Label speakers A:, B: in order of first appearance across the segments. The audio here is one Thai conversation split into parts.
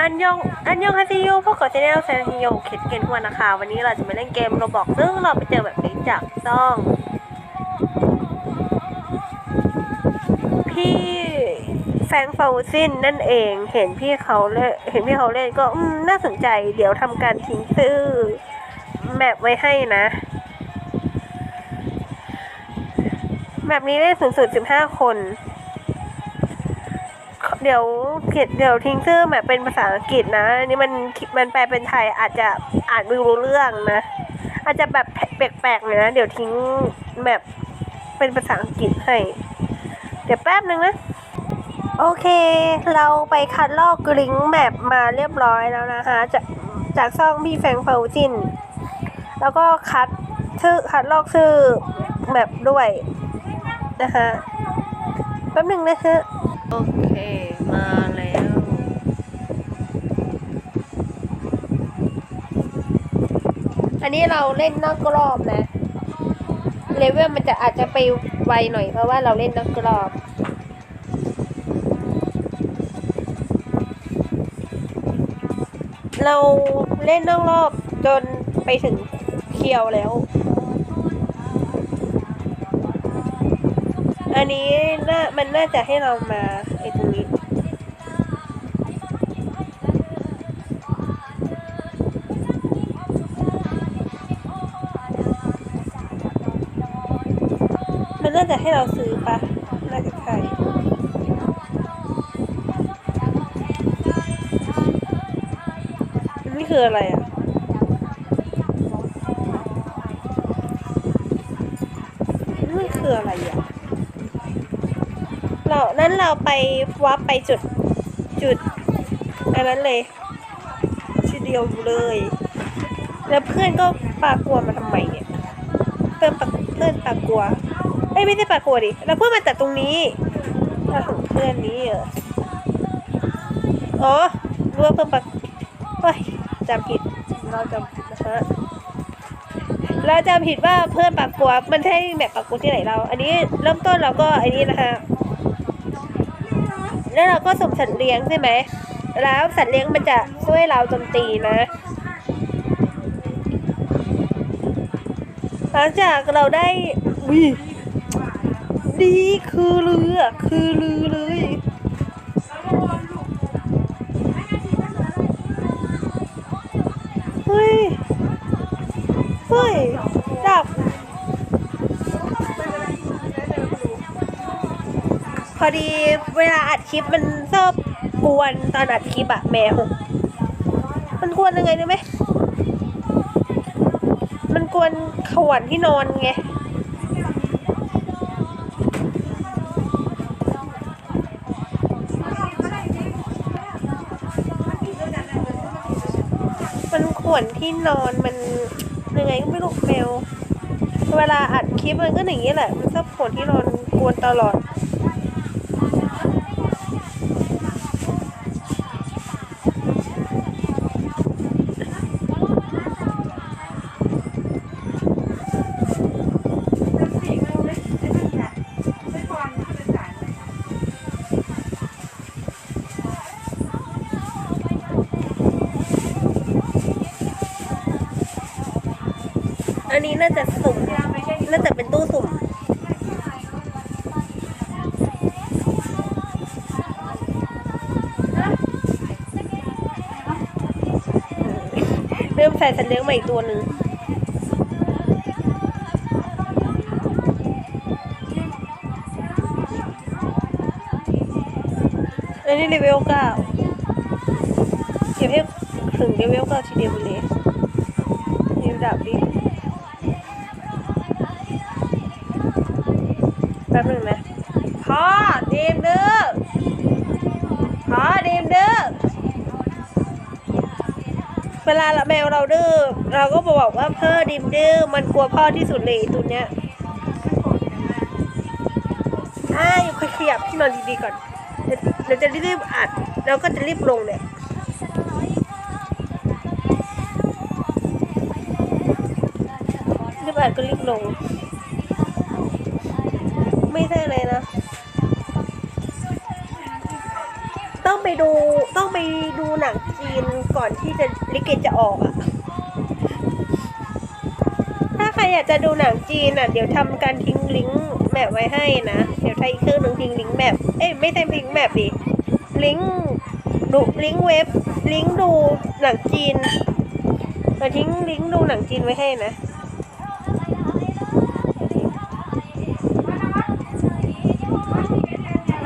A: อันยองอันยองฮาซิโยพวกกาะเจเนลแซนฮิโยเข็ดเกนหัวนะคะ วันนี้เราจะมาเล่นเกมโรบอกซึ่งเราไปเจอแบบนี้จากต้อง พี่แฟงฟาวซินนั่นเองเห็นพี่เขาเล่นเห็นพี่เขาเล่นก็อืมน่าสนใจเดี๋ยวทำการทิ้งชื่อแมปไว้ให้นะแบบนี้ได้สูงสุด 15 คน เดี๋ยวเขียนเดี๋ยวทิ้งชื่อแบบเป็นภาษาอังกฤษนะนี่มันมันแปลเป็นไทยอาจจะอ่านไม่รู้เรื่องนะ อาจจะแบบแปลกๆหน่อยนะ เดี๋ยวทิ้งแบบเป็นภาษาอังกฤษให้ เดี๋ยวแป๊บนึงนะโอเค เราไปคัดลอกลิงก์แมปมาเรียบร้อยแล้วนะคะจากจากช่องพี่แฟงเฟลจิน แล้วก็คัดชื่อคัดลอกชื่อแมปด้วยนะคะแป๊บหนึ่งนะฮะโอเค นนี้เราเล่นนอกรอบนะเลเวลมันจะอาจจะไปไวหน่อยเพราะว่าเราเล่นนอกรอบเราเล่นนอกรอบจนไปถึงเคียวแล้ว อันนี้น่ามันน่าจะให้เรามาาจะให้เราซื้อปะน่าจะใช่นี่คืออะไรอะนี่คืออะไรอะ เรา นั้นเราไปวับไปจุด จุดอันนั้นเลยทีเดียวเลย แล้วเพื่อนก็ปากลัวมาทำไมเนี่ย เพื่อนปากเพื่อนปากลัว เอ้ยไม่ใช่ปากกลัวดิแล้วเพื่อนมาจากตรงนี้เราของเพื่อนนี้เหรออ๋อรู้ว่าเพื่อนปากเฮ้ยจำผิดเราจำผิดนะฮะเราจำผิดว่าเพื่อนปากกัวมันใช่แบบปากกัวที่ไหนเรา อันนี้เริ่มต้นเราก็อันนี้นะคะแล้วเราก็ส่งสัตว์เลี้ยงใช่ไหม แล้วสัตว์เลี้ยงมันจะช่วยเราโจมตีนะ หลังจากเราได้วิ ดีคือเรือคือลือเลยเฮ้ยเฮ้ยดับ พอดีเวลาอัดคลิปมันชอบกวนตอนอัดคลิปอะแมวมันกวนยังไงรู้ไหมมันกวนขวนที่นอนไง วนที่นอนมันยังไงก็ไม่รู้แมว เวลาอัดคลิปมันก็อย่างนี้แหละ มันชอบขวนที่นอนกวนตลอด สุ่มน่าจะเป็นตู้สุ่มเริ่มใส่สัตว์เลี้ยงใหม่ตัวหนึ่งอันนี้เลเวลเก้าเก็บให้ถึงเลเวลเก้าทีเดียวเลยนี่ดับดิ แป๊ บนึงนะพ่อดีมเด้อพ่อดีมเด้อเวลาละแมวเราดื้อเราก็บอกว่าเพ่อดิมดื้อมันกลัวพ่อที่สุดเลยตัวเนี้ยอ่าอยู่ค่อยขยับที่นอนดีๆก่อนเดี๋ยวเดี๋ยวจะรีบอัดแล้วก็จะรีบลงเนี่ยรีบอัดก็รีบลง ไม่ใช่เลยนะ ต้องไปดูต้องไปดูหนังจีนก่อนที่จะลิเกจะออกอะถ้าใครอยากจะดูหนังจีนอะ เดี๋ยวทำการทิ้งลิงก์แมปไว้ให้นะ เดี๋ยวใช้อีกเครื่องหนึ่งทิ้งลิงก์แมปเอ้ยไม่ใช่ลิงก์แมปดิลิงก์ดูลิงก์เว็บลิงก์ดูหนังจีนเราทิ้งลิงก์ดูหนังจีนไว้ให้นะ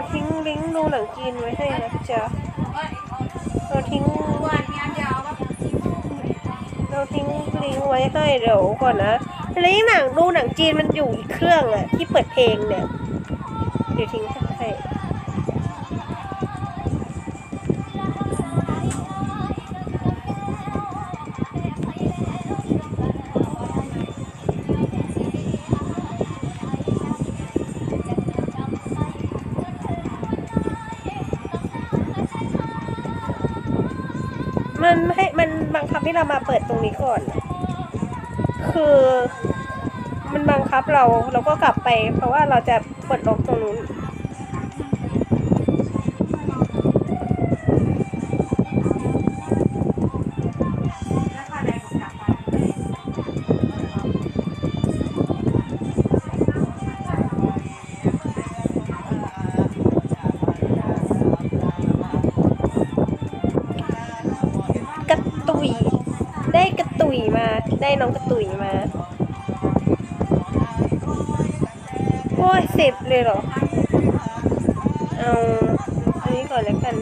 A: เราทิ้งลิงก์ดูหนังจีนไว้ให้นะจ๊ะเราทิ้งเราทิ้งลิงก์ไว้ให้เดี๋ยวก่อนนะลิงก์หนังดูหนังจีนมันอยู่อีกเครื่องอะที่เปิดเพลงเนี่ยเดี๋ยวทิ้งค่ะ มันให้มันบังคับให้เรามาเปิดตรงนี้ก่อน คือ มันบังคับเราเราก็กลับไป เพราะว่าเราจะปลดล็อกตรงนู้น ตุยมาได้น้องกระตุยมาโอ้ยเสร็จเลยเหรอ เอาอันนี้ก่อนแล้วกัน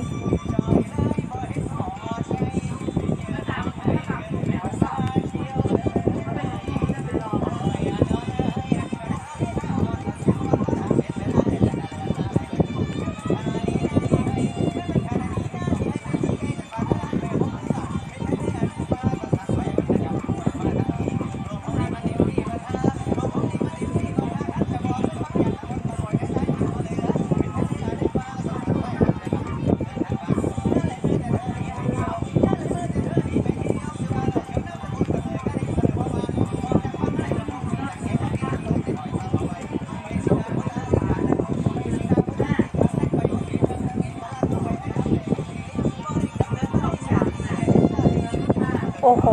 A: โอ้โห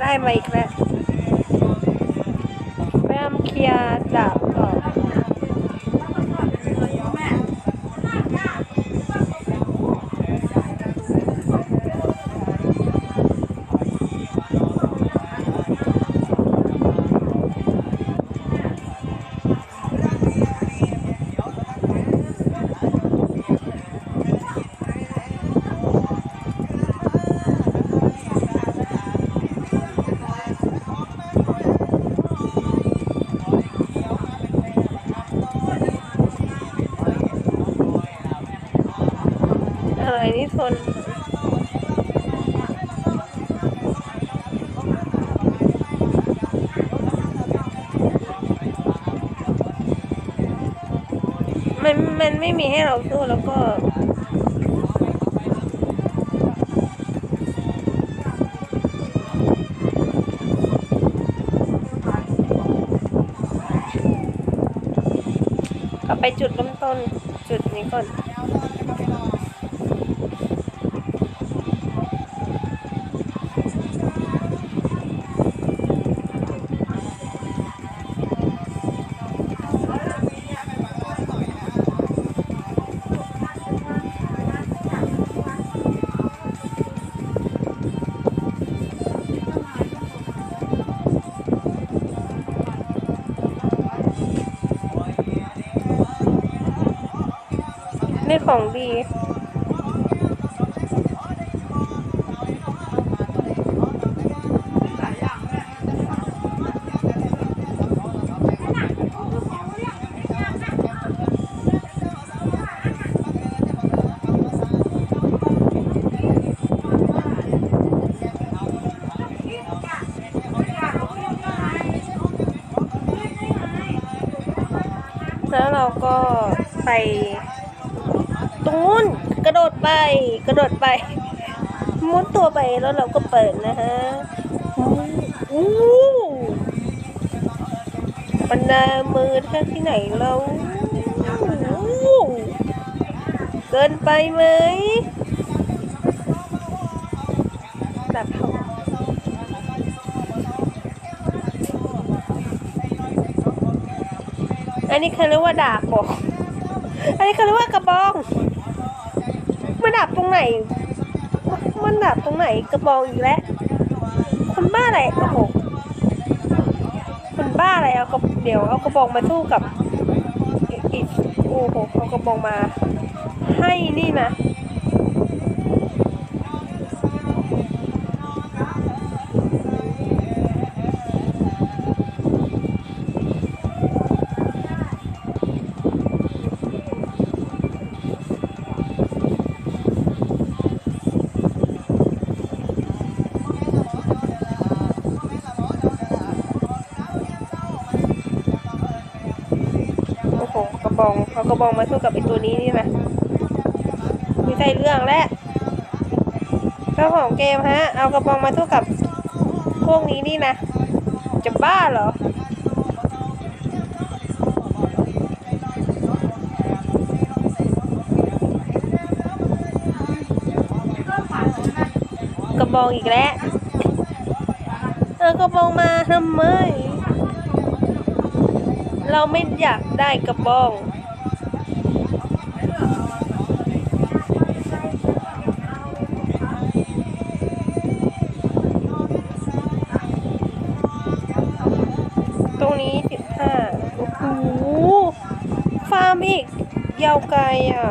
A: ได้มาอีกแล้ว อะไรนี่ทนมันมันไม่มีให้เราสู้แล้วก็กลับไปจุดเริ่มต้นจุดนี้ก่อน ของดี แล้วเราก็ไป โดดไปกระโดดไปมุดตัวไปแล้วเราก็เปิดนะฮะอู้มันนามือแค่ที่ไหนเราเกินไปไหมแบบอันนี้เขาเรียกว่าดาบบอกอันนี้เขาเรียกว่ากระบอง ดาบตรงไหน มันดับตรงไหนกระบองอีกแล้วคนบ้าอะไรโอ้โหคนบ้าอะไรเอากระเดี๋ยวเอากระบองมาสู้กับอีกโอ้โหเอากระบองมา ให้นี่นะ บองเอากระบองมาสู้กับไอตัวนี้นี่นะมีใจเรื่องแล้วเจ้าของเกมฮะ เอากระบองมาสู้กับพวกนี้นี่นะ จะบ้าเหรอกระบองอีกแล้ว เออกระบองมาทำไม เราไม่อยากได้กระบอง นี้สิบห้าโอ้โหฟาร์มอีก ยาวไกลอะ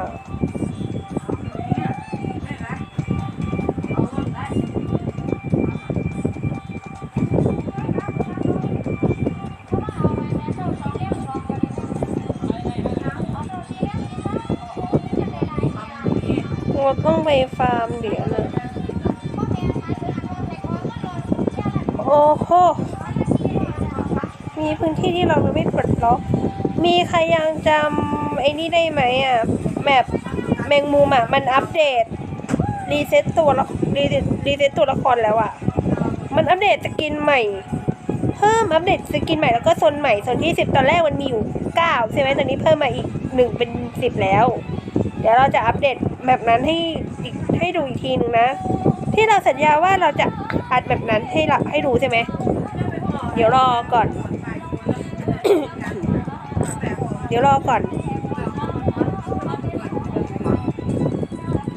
A: เราต้องไปฟาร์มเดี๋ยวนะ โอ้โห มีพื้นที่ที่เราไม่ปลดล็อก มีใครยังจำไอ้นี่ได้ไหมอะแมปแมงมุมอะมันอัปเดต รีเซ็ตตัวละรีรีเซ็ตตัวละครแล้วอะ มันอัปเดตสกินใหม่ เพิ่มอัปเดตสกินใหม่แล้วก็โซนใหม่โซนที่สิบตอนแรกมันมีอยู่เก้าใช่ไหมตอนนี้เพิ่มมาอีกหนึ่งเป็นสิบแล้ว เดี๋ยวเราจะอัปเดตแบบนั้นให้ให้ดูอีกทีหนึ่งนะ ที่เราสัญญาว่าเราจะอัดแบบนั้นให้เราให้ดูใช่ไหมเดี๋ยวรอก่อน เดี๋ยวรอก่อน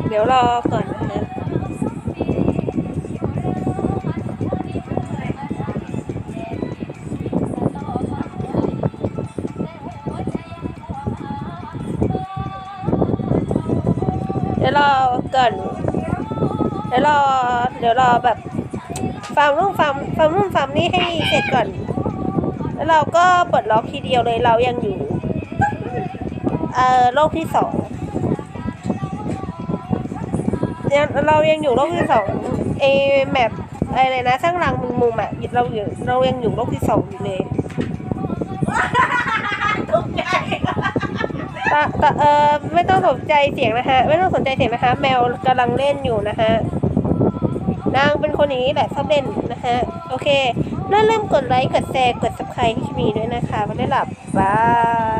A: เดี๋ยวรอก่อนนะเดี๋ยวรอก่อนเดี๋ยวรอ เดี๋ยวรอแบบฟาร์มนู่นฟาร์มฟาร์มนู่นฟาร์มนี่ให้เสร็จก่อน แล้วเราก็เปิดล็อกทีเดียวเลยเรายังอยู่เอ่อโลกที่สองยังเรายังอยู่โลกที่สองเอแมปอะไรนะสร้างรังมุมมุมอะเราอยู่เรายังอยู่โลกที่สองอยู่เลยตะตะเออไม่ต้องสนใจเสียงนะฮะ ไม่ต้องสนใจเสียงนะคะ แมวกำลังเล่นอยู่นะฮะนางเป็นคนอย่างนี้แหละชอบเล่นนะฮะ โอเค และลืมกดไลค์ กดแชร์ กด subscribe ให้คิมีด้วยนะคะไม่ได้หลับบาย